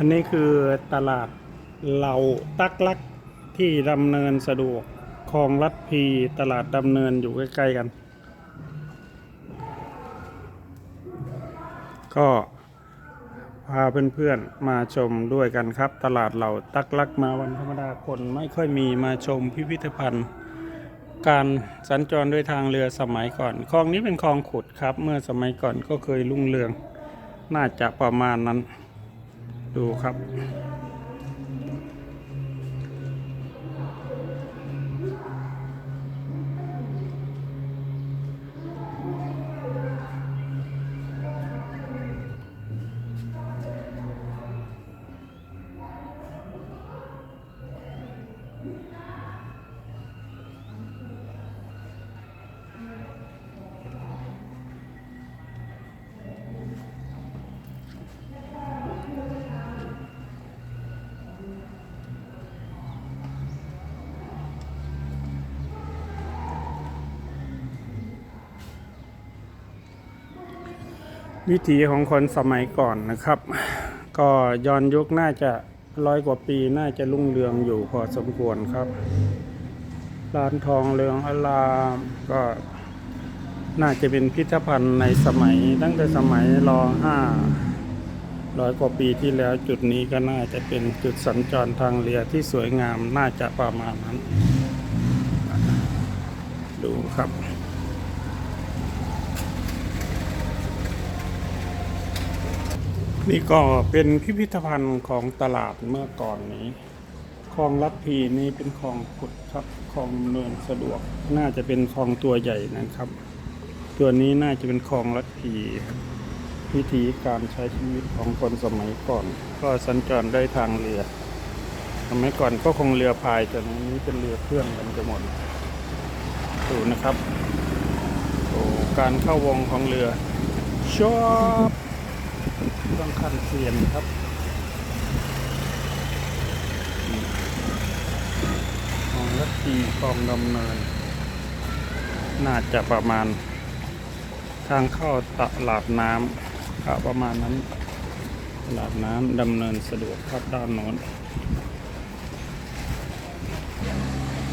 อันนี้คือตลาดเหล่าตักลักที่ดำเนินสะดวกคลองลัดพีตลาดดำเนินอยู่ใกล้ๆกัน ก็พาเพื่อนๆมาชมด้วยกันครับ ตลาดเหล่าตักลักมาวันธรรมดาคนไม่ค่อยมีมาชมพิพิธภัณฑ์ การสัญจรด้วยทางเรือสมัยก่อนคลองนี้เป็นคลองขุดครับ เมื่อสมัยก่อนก็เคยรุ่งเรือง น่าจะประมาณนั้น ดูครับ วิถีของคนสมัยก่อนนะครับ ก็ย้อนยุคน่าจะร้อยกว่าปีน่าจะรุ่งเรืองอยู่พอสมควรครับ ร้านทองเรืองอลามก็น่าจะเป็นพิพิธภัณฑ์ในสมัย ตั้งแต่สมัยรห้าร้อยกว่าปีที่แล้วจุดนี้ก็น่าจะเป็นจุดสัญจรทางเรือที่สวยงามน่าจะประมาณนั้น ดูครับ นี่ก็เป็นพิพิธภัณฑ์ของตลาดเมื่อก่อนนี้คลองลัดพีนี่เป็นคลองขุดครับคลองเนินสะดวก น่าจะเป็นคลองตัวใหญ่นะครับ ตัวนี้น่าจะเป็นคลองลัดพีครับวิธีการใช้ชีวิตของคนสมัยก่อน ก็สัญจรได้ทางเรือสมัยก่อนก็คงเรือพายแต่นี้เป็นเรือเครื่องกันจะหมดดูนะครับโอ้การเข้าวงของเรือชอบ ต้องขั้นเซียนครับของรัตทีกองดำเนิน น่าจะประมาณ ทางเข้าตลาดน้ำก็ประมาณนั้น ตลาดน้ำดำเนินสะดวกครับด้านโน้น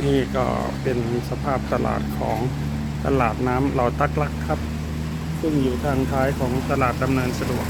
นี่ก็เป็นสภาพตลาดของตลาดน้ำเหล่าตักลักครับ ซึ่งอยู่ทางท้ายของตลาดดำเนินสะดวก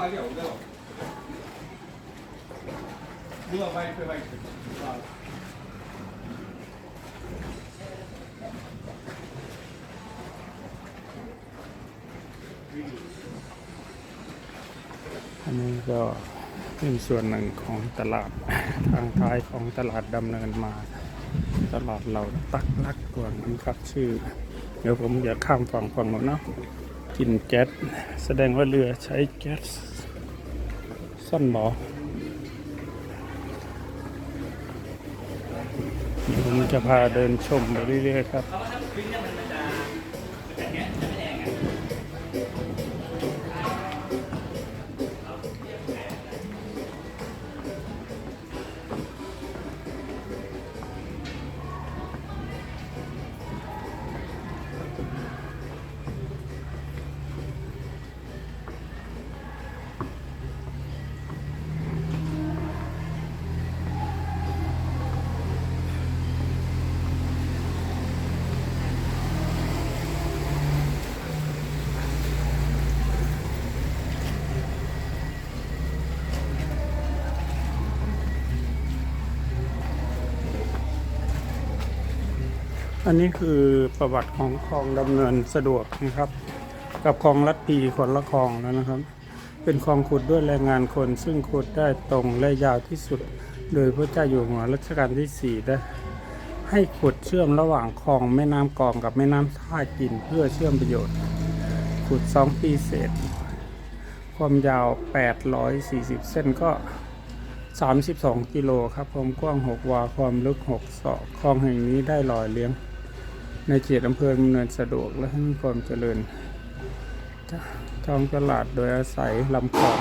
하게 어려 워. 누가 마이크 마이 크. อันนี้ก็เป็นส่วนหนึ่งของตลาดทางท้ายของตลาดดำเนินมา ตลาดเราตักลักกวนนะครับชื่อ เดี๋ยวผมจะข้ามฝั่งฝั่งหมดเนาะ กินแก๊สแสดงว่าเรือใช้แก๊สสั้นหมอเดี๋ยวผมจะพาเดินชมไปเรื่อยๆครับ อันนี้คือประวัติของคลองดำเนินสะดวกนะครับ กับคลองลัดพีคนละคลองแล้วนะครับ เป็นคลองขุดด้วยแรงงานคน ซึ่งขุดได้ตรงและยาวที่สุด โดยพระเจ้าอยู่หัวรัชกาลที่สี่ได้ให้ขุดเชื่อมระหว่างคลองแม่น้ำกองกับแม่น้ำท่าจีนเพื่อเชื่อมประโยชน์ ขุดสองปีเศษ ความยาว 840 เส้นก็ 32 กิโลครับความกว้าง 6 วา ความลึก 6 ศอก คลองแห่งนี้ได้หล่อเลี้ยง ในเขตอำเภอดำเนินสะดวกและให้มีความเจริญท้องตลาดโดยอาศัยลำคลอง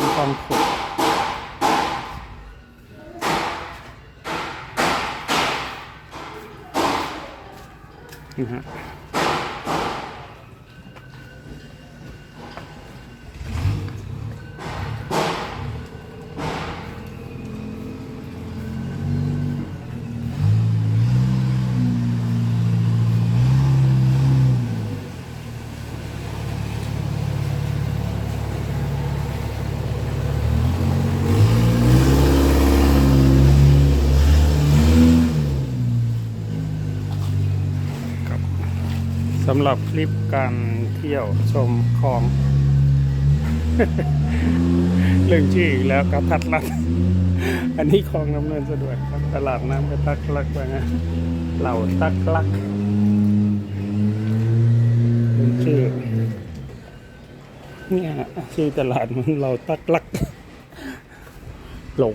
ลำคลองขุดนะฮะำหรับคลิปการเที่ยวชมคลอง เรื่องชื่ออีกแล้วกระทัดรัด อันนี้คลองน้ำเนินสะดวกครับตลาดน้ำกระทักลักว่าไงเหล่าตักลักเรื่องชื่อเนี่ยชื่อตลาดมันเหล่าตักลัก หลง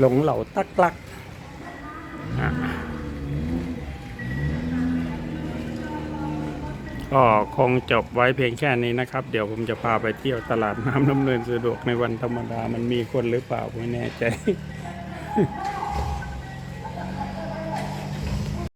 หลงเหล่าตักลักอะ ก็คงจบไว้เพียงแค่นี้นะครับ เดี๋ยวผมจะพาไปเที่ยวตลาดน้ำน้ำเนินสะดวกในวันธรรมดามันมีคนหรือเปล่าไม่แน่ใจ